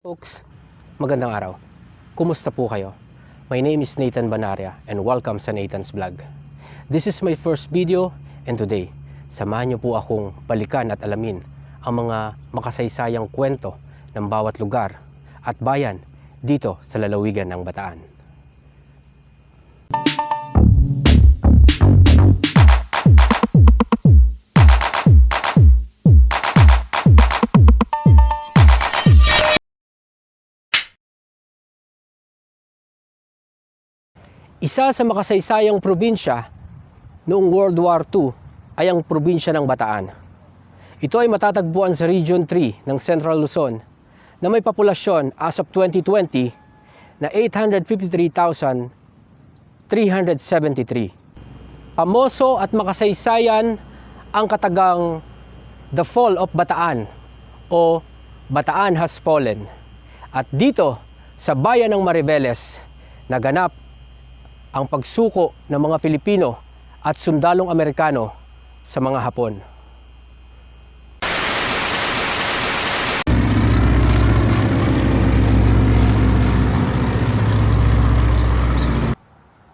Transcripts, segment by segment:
Folks, magandang araw. Kumusta po kayo? My name is Nathan Banaria and welcome sa Nathan's Vlog. This is my first video and today, samahan niyo po akong balikan at alamin ang mga makasaysayang kwento ng bawat lugar at bayan dito sa lalawigan ng Bataan. Isa sa makasaysayang probinsya noong World War II ay ang probinsya ng Bataan. Ito ay matatagpuan sa Region 3 ng Central Luzon na may populasyon as of 2020 na 853,373. Pamoso at makasaysayan ang katagang The Fall of Bataan o Bataan Has Fallen. At dito sa bayan ng Maribeles, naganap ang pagsuko ng mga Pilipino at sundalong Amerikano sa mga Hapon.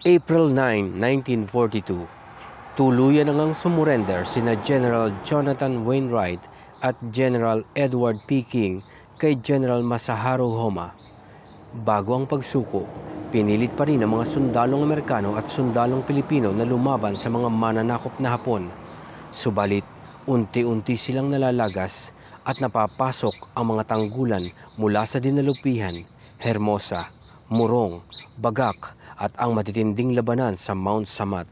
April 9, 1942, tuluyan na ngang sumurrender sina General Jonathan Wainwright at General Edward P. King kay General Masaharu Homa. Bago ang pagsuko, pinilit pa rin ang mga sundalong Amerikano at sundalong Pilipino na lumaban sa mga mananakop na Hapon. Subalit, unti-unti silang nalalagas at napapasok ang mga tanggulan mula sa dinalupihan, Hermosa, Murong, Bagak at ang matitinding labanan sa Mount Samat.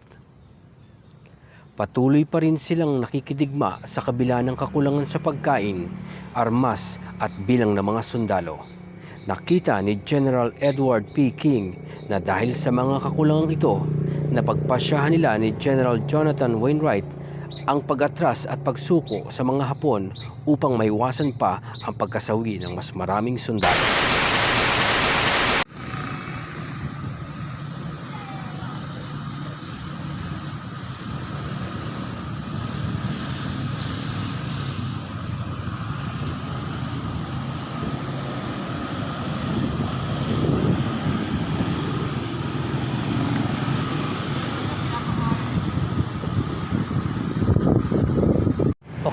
Patuloy pa rin silang nakikidigma sa kabila ng kakulangan sa pagkain, armas at bilang ng mga sundalo. Nakita ni General Edward P. King na dahil sa mga kakulangan ito, napagpasyahan nila ni General Jonathan Wainwright ang pag-atras at pagsuko sa mga Hapon upang maiwasan pa ang pagkasawi ng mas maraming sundalo.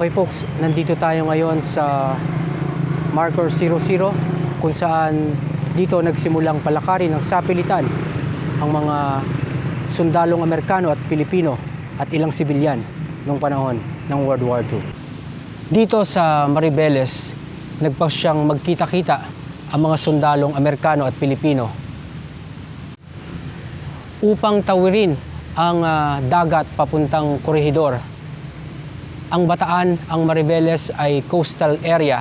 Okay folks, nandito tayo ngayon sa marker 00 kung saan dito nagsimulang palakarin ng sapilitan ang mga sundalong Amerikano at Pilipino at ilang sibilyan noong panahon ng World War II. Dito sa Maribeles, nagpasyang magkita-kita ang mga sundalong Amerikano at Pilipino upang tawirin ang ah, dagat papuntang Corregidor ang Bataan, ang Maribeles ay coastal area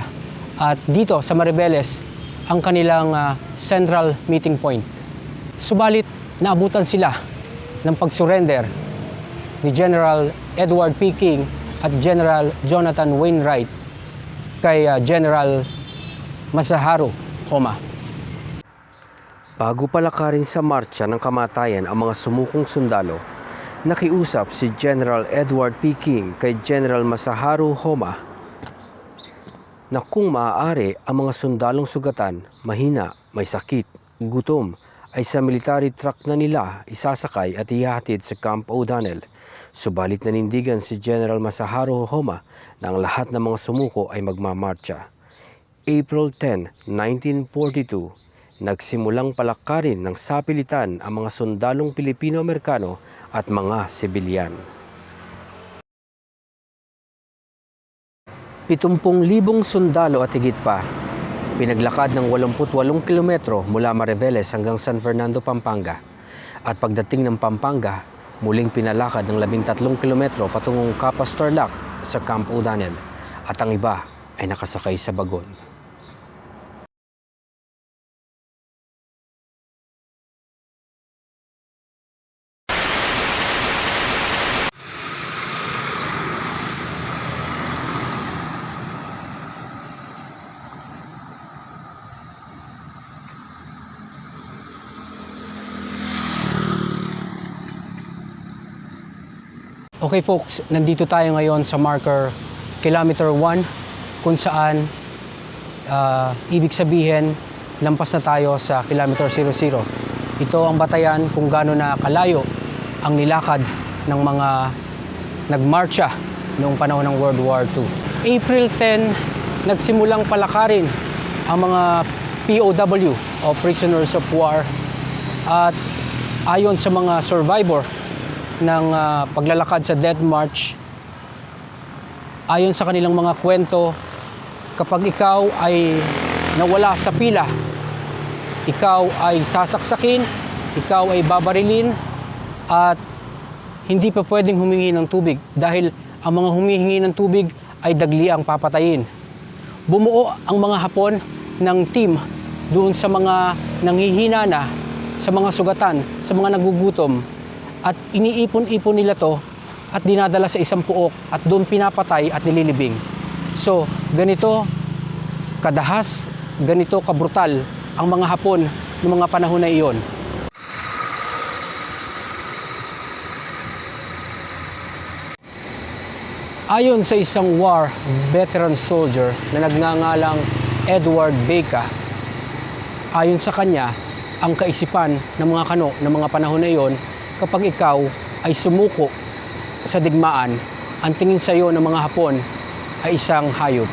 at dito sa Maribeles ang kanilang ah, central meeting point. Subalit naabutan sila ng pagsurrender ni General Edward P. King at General Jonathan Wainwright kay ah, General Masaharu Homa. Bago palakarin sa marcha ng kamatayan ang mga sumukong sundalo, nakiusap si General Edward P. King kay General Masaharu Homa na kung maaari ang mga sundalong sugatan, mahina, may sakit, gutom, ay sa military truck na nila isasakay at ihahatid sa Camp O'Donnell. Subalit nanindigan si General Masaharu Homa na ang lahat ng mga sumuko ay magmamarcha. April 10, 1942, nagsimulang palakarin ng sapilitan ang mga sundalong Pilipino-Amerikano at mga sibilyan. 70,000 sundalo at higit pa, pinaglakad ng 88 kilometro mula Maribeles hanggang San Fernando, Pampanga. At pagdating ng Pampanga, muling pinalakad ng 13 kilometro patungong Capas Tarlac sa Camp O'Donnell at ang iba ay nakasakay sa bagon. Okay folks, nandito tayo ngayon sa marker kilometer 1 kung saan Ah, ibig sabihin, lampas na tayo sa kilometer 00. Ito ang batayan kung gaano na kalayo ang nilakad ng mga nagmarcha noong panahon ng World War II. April 10, nagsimulang palakarin ang mga POW o Prisoners of War at ayon sa mga survivor ng ah, paglalakad sa Death March, ayon sa kanilang mga kwento, kapag ikaw ay nawala sa pila, ikaw ay sasaksakin, ikaw ay babarilin, at hindi pa pwedeng humingi ng tubig dahil ang mga humihingi ng tubig ay dagli ang papatayin. Bumuo ang mga Hapon ng team doon sa mga nanghihina na, sa mga sugatan, sa mga nagugutom at iniipon-ipon nila to at dinadala sa isang puok at doon pinapatay at nililibing. So, ganito kadahas, ganito kabrutal ang mga Hapon ng mga panahon na iyon. Ayon sa isang war veteran soldier na nagngangalang Edward Baca, ayon sa kanya, ang kaisipan ng mga kano ng mga panahon na iyon, kapag ikaw ay sumuko sa digmaan, ang tingin sa iyo ng mga Hapon ay isang hayop.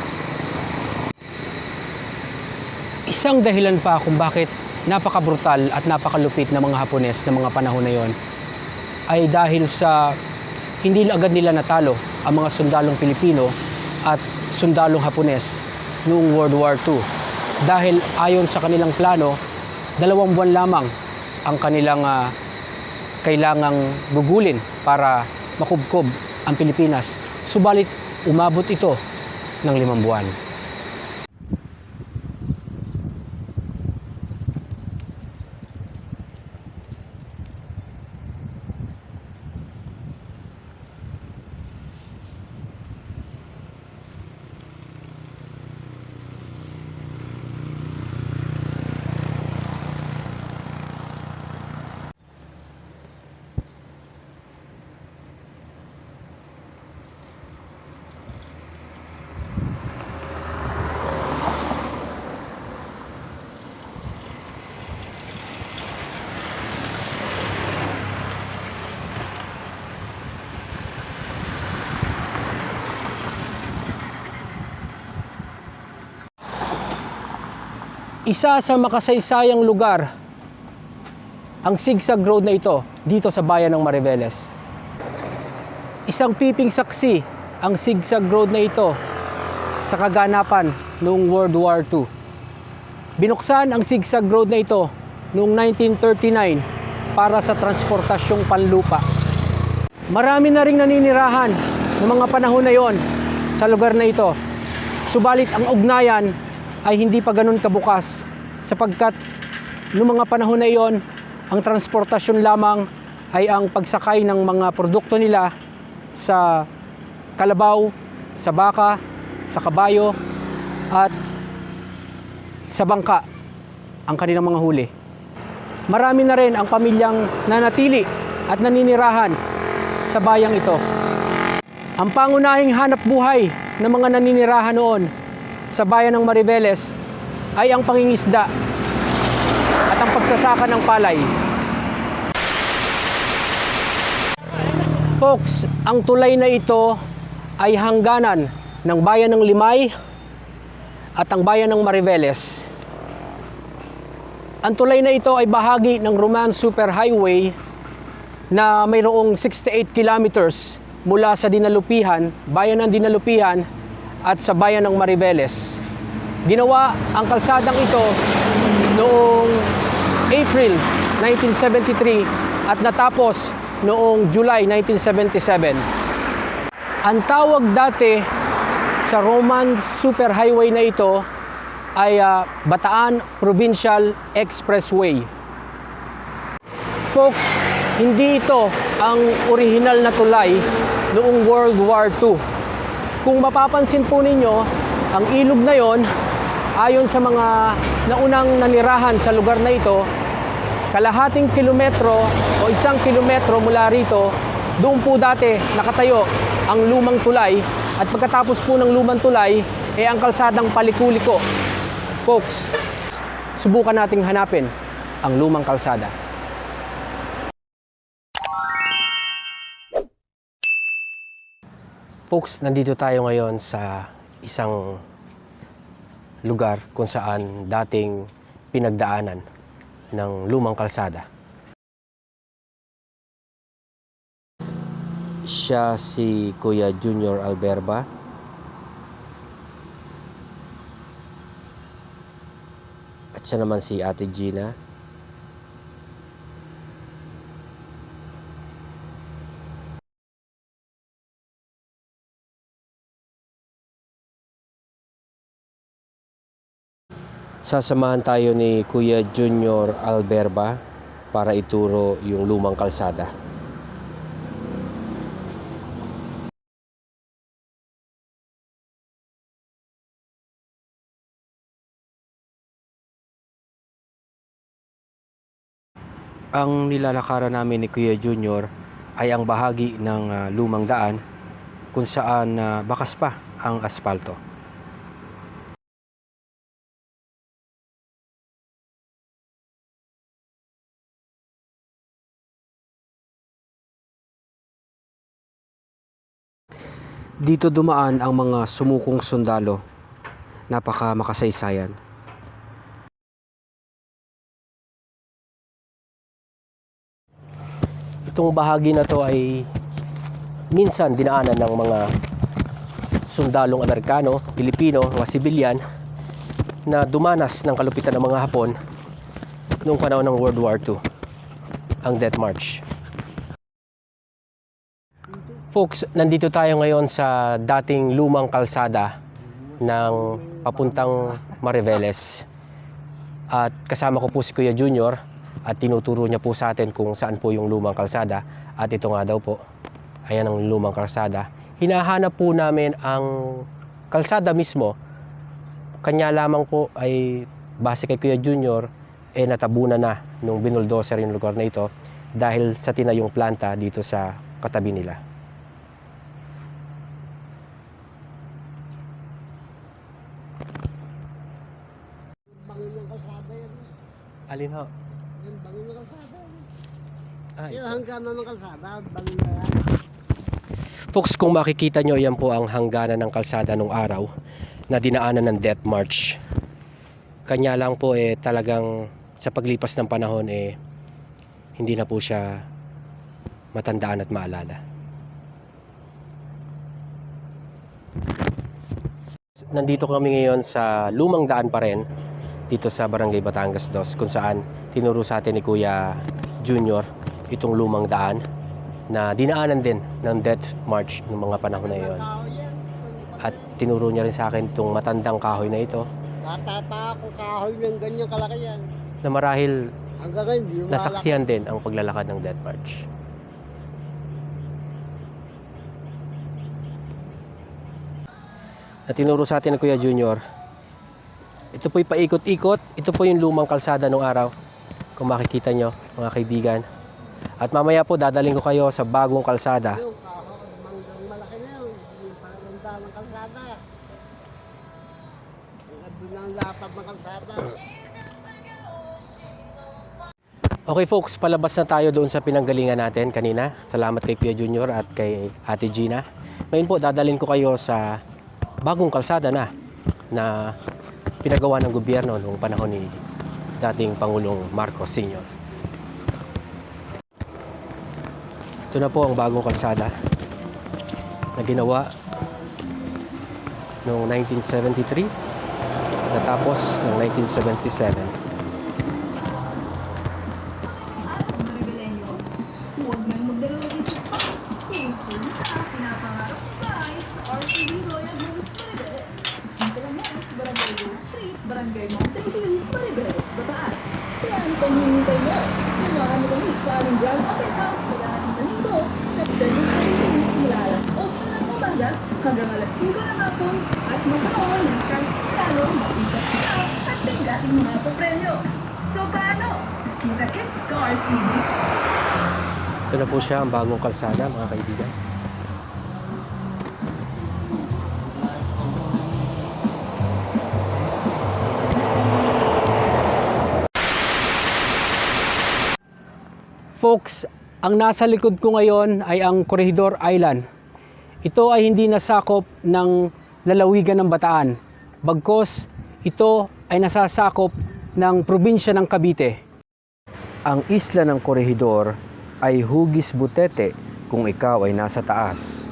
Isang dahilan pa kung bakit napakabrutal at napakalupit ng mga Hapones ng mga panahon na iyon ay dahil sa hindi agad nila natalo ang mga sundalong Pilipino at sundalong Hapones noong World War II. Dahil ayon sa kanilang plano, dalawang buwan lamang ang kanilang ah, kailangang gugulin para makubkob ang Pilipinas. Subalit umabot ito ng limang buwan. Isa sa makasaysayang lugar ang zigzag road na ito dito sa bayan ng Mariveles. Isang piping saksi ang zigzag road na ito sa kaganapan noong World War II. Binuksan ang zigzag road na ito noong 1939 para sa transportasyong panlupa. Marami na ring naninirahan ng mga panahon na yon sa lugar na ito. Subalit ang ugnayan ay hindi pa ganun kabukas sapagkat noong mga panahon na iyon, ang transportasyon lamang ay ang pagsakay ng mga produkto nila sa kalabaw, sa baka, sa kabayo at sa bangka ang kanilang mga huli. Marami na rin ang pamilyang nanatili at naninirahan sa bayang ito. Ang pangunahing hanap buhay ng mga naninirahan noon sa bayan ng Mariveles ay ang pangingisda at ang pagsasaka ng palay. Folks, ang tulay na ito ay hangganan ng bayan ng Limay at ang bayan ng Mariveles. Ang tulay na ito ay bahagi ng Roman Superhighway na mayroong 68 kilometers mula sa Dinalupihan, bayan ng Dinalupihan at sa bayan ng Mariveles. Ginawa ang kalsadang ito noong April 1973 at natapos noong July 1977. Ang tawag dati sa Roman Superhighway na ito ay ah, Bataan Provincial Expressway. Folks, hindi ito ang original na tulay noong World War II. Kung mapapansin po ninyo, ang ilog na yon, ayon sa mga naunang nanirahan sa lugar na ito, kalahating kilometro o isang kilometro mula rito, doon po dati nakatayo ang lumang tulay at pagkatapos po ng lumang tulay, eh ang kalsadang palikuliko Folks, subukan nating hanapin ang lumang kalsada. Folks, nandito tayo ngayon sa isang lugar kung saan dating pinagdaanan ng lumang kalsada. Siya si Kuya Junior Alberba. At siya naman si Ate Gina. Sasamahan tayo ni Kuya Junior Alberba para ituro yung lumang kalsada. Ang nilalakaran namin ni Kuya Junior ay ang bahagi ng ah, lumang daan kung saan ah, bakas pa ang asfalto. Dito dumaan ang mga sumukong sundalo. Napaka makasaysayan. Itong bahagi na to ay minsan dinaanan ng mga sundalong Amerikano, Pilipino, mga sibilyan na dumanas ng kalupitan ng mga Hapon noong panahon ng World War II, ang Death March. Folks, nandito tayo ngayon sa dating lumang kalsada ng papuntang Mariveles. At kasama ko po si Kuya Junior at tinuturo niya po sa atin kung saan po yung lumang kalsada. At ito nga daw po, ayan ang lumang kalsada. Hinahanap po namin ang kalsada mismo. Kanya lamang po ay base kay Kuya Junior, eh natabunan na nung binuldoser yung lugar na ito dahil sa tinayong planta dito sa katabi nila. Bangin ng kalsada yan. Alin ho? Yan, bangin ng kalsada. Ah, Yan, hangganan ng kalsada, bangin na yan. Folks, kung makikita nyo, yan po ang hangganan ng kalsada nung araw na dinaanan ng Death March. Kanya lang po eh talagang sa paglipas ng panahon eh hindi na po siya matandaan at maalala. Nandito kami ngayon sa lumang daan pa rin dito sa Barangay Batangas Dos kung saan tinuro sa atin ni Kuya Junior itong lumang daan na dinaanan din ng Death March ng mga panahon na iyon. At tinuro niya rin sa akin itong matandang kahoy na ito Tatata ako kahoy ng ganyang kalaki yan. na marahil Hanggang ngayon, di mo nasaksiyan din ang paglalakad ng Death March. Na tinuro sa atin ng Kuya Junior, ito po'y paikot-ikot, ito po yung lumang kalsada nung araw. Kung makikita nyo, mga kaibigan. At mamaya po, dadaling ko kayo sa bagong. Yung. Yung kalsada. Okay folks, palabas na tayo doon sa pinanggalingan natin kanina. Salamat kay Kuya Junior at kay Ate Gina. Ngayon po, dadalhin ko kayo sa bagong kalsada na na pinagawa ng gobyerno noong panahon ni dating Pangulong Marcos Sr. Ito na po ang bagong kalsada na ginawa noong 1973 natapos ng 1977. po siya ang bagong kalsada mga kaibigan. Folks, ang nasa likod ko ngayon ay ang Corregidor Island. Ito ay hindi nasakop ng lalawigan ng Bataan. Bagkos, ito ay nasasakop ng probinsya ng Cavite. Ang isla ng Corregidor ay hugis butete kung ikaw ay nasa taas.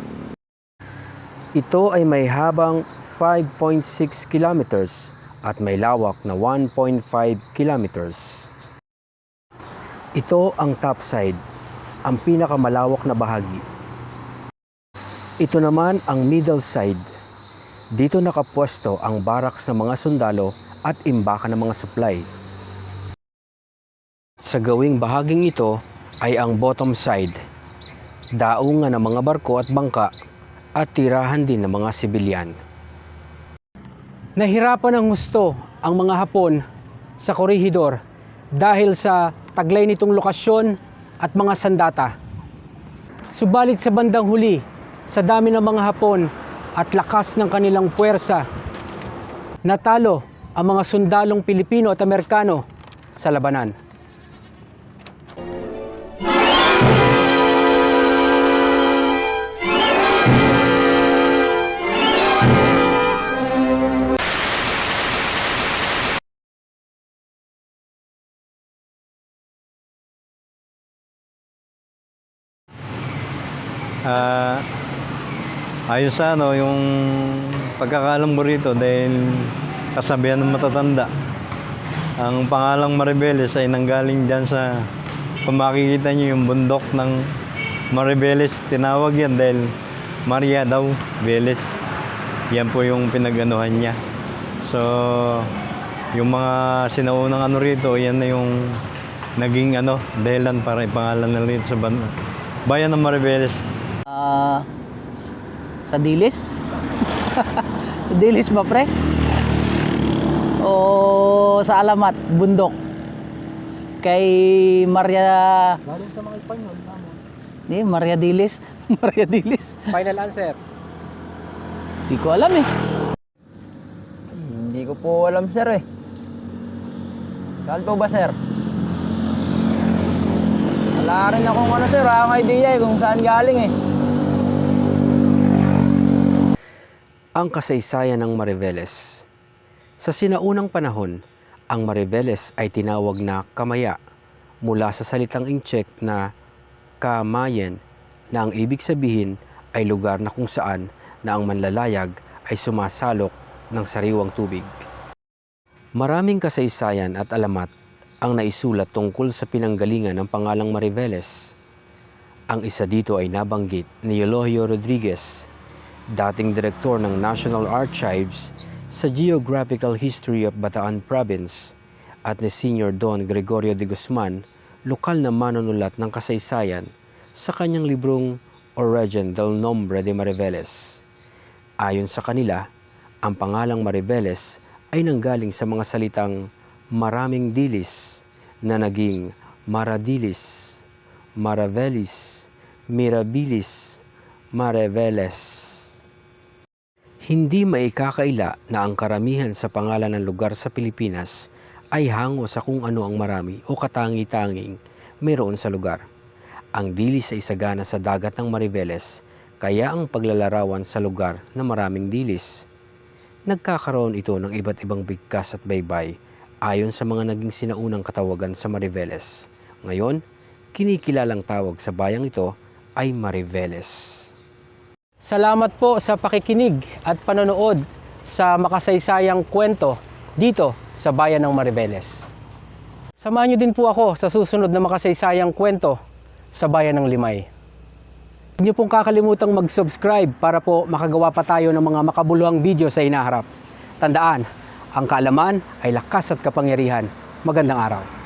Ito ay may habang 5.6 kilometers at may lawak na 1.5 kilometers. Ito ang top side, ang pinakamalawak na bahagi. Ito naman ang middle side. Dito nakapwesto ang barracks ng mga sundalo at imbaka ng mga supply. Sa gawing bahaging ito ay ang bottom side, daungan ng mga barko at bangka at tirahan din ng mga sibilyan. Nahirapan ng gusto ang mga Hapon sa Corregidor dahil sa taglay nitong lokasyon at mga sandata. Subalit sa bandang huli, sa dami ng mga Hapon at lakas ng kanilang puwersa, natalo ang mga sundalong Pilipino at Amerikano sa labanan. Ayos sa ano, yung pagkakalam mo rito dahil kasabihan ng matatanda. Ang pangalang Maribeles ay nanggaling dyan sa, kung makikita nyo yung bundok ng Maribeles, tinawag yan dahil Maria daw, Beles. Yan po yung pinaganuhan niya. So, yung mga sinaunang ano rito, yan na yung naging ano, dahilan para ipangalan na rito sa bayan ng Maribeles. Ah, s- sa dilis? sa dilis ba pre? O sa alamat, bundok? Kay Maria... Galing sa mga Espanyol, Di, Maria Dilis. Maria Dilis. Final answer. Hindi ko alam eh. Hindi ko po alam sir eh. Saan po ba sir? Wala rin akong ano sir, akong idea eh kung saan galing eh. Ang kasaysayan ng Mariveles Sa sinaunang panahon, ang Mariveles ay tinawag na Kamaya mula sa salitang Incheck na Kamayen na ang ibig sabihin ay lugar na kung saan na ang manlalayag ay sumasalok ng sariwang tubig. Maraming kasaysayan at alamat ang naisulat tungkol sa pinanggalingan ng pangalang Mariveles. Ang isa dito ay nabanggit ni Elohio Rodriguez, dating direktor ng National Archives sa Geographical History of Bataan Province at ni Senior Don Gregorio de Guzman, lokal na manunulat ng kasaysayan sa kanyang librong Origin del Nombre de Mariveles. Ayon sa kanila, ang pangalang Mariveles ay nanggaling sa mga salitang maraming dilis na naging maradilis, maravelis, mirabilis, mareveles. Hindi maikakaila na ang karamihan sa pangalan ng lugar sa Pilipinas ay hango sa kung ano ang marami o katangi-tanging meron sa lugar. Ang dilis ay isagana sa dagat ng Mariveles, kaya ang paglalarawan sa lugar na maraming dilis. Nagkakaroon ito ng iba't ibang bigkas at baybay ayon sa mga naging sinaunang katawagan sa Mariveles. Ngayon, kinikilalang tawag sa bayang ito ay Mariveles. Salamat po sa pakikinig at panonood sa makasaysayang kwento dito sa bayan ng Maribeles. Samahan niyo din po ako sa susunod na makasaysayang kwento sa bayan ng Limay. Huwag niyo pong kakalimutang mag-subscribe para po makagawa pa tayo ng mga makabuluhang video sa inaharap. Tandaan, ang kaalaman ay lakas at kapangyarihan. Magandang araw.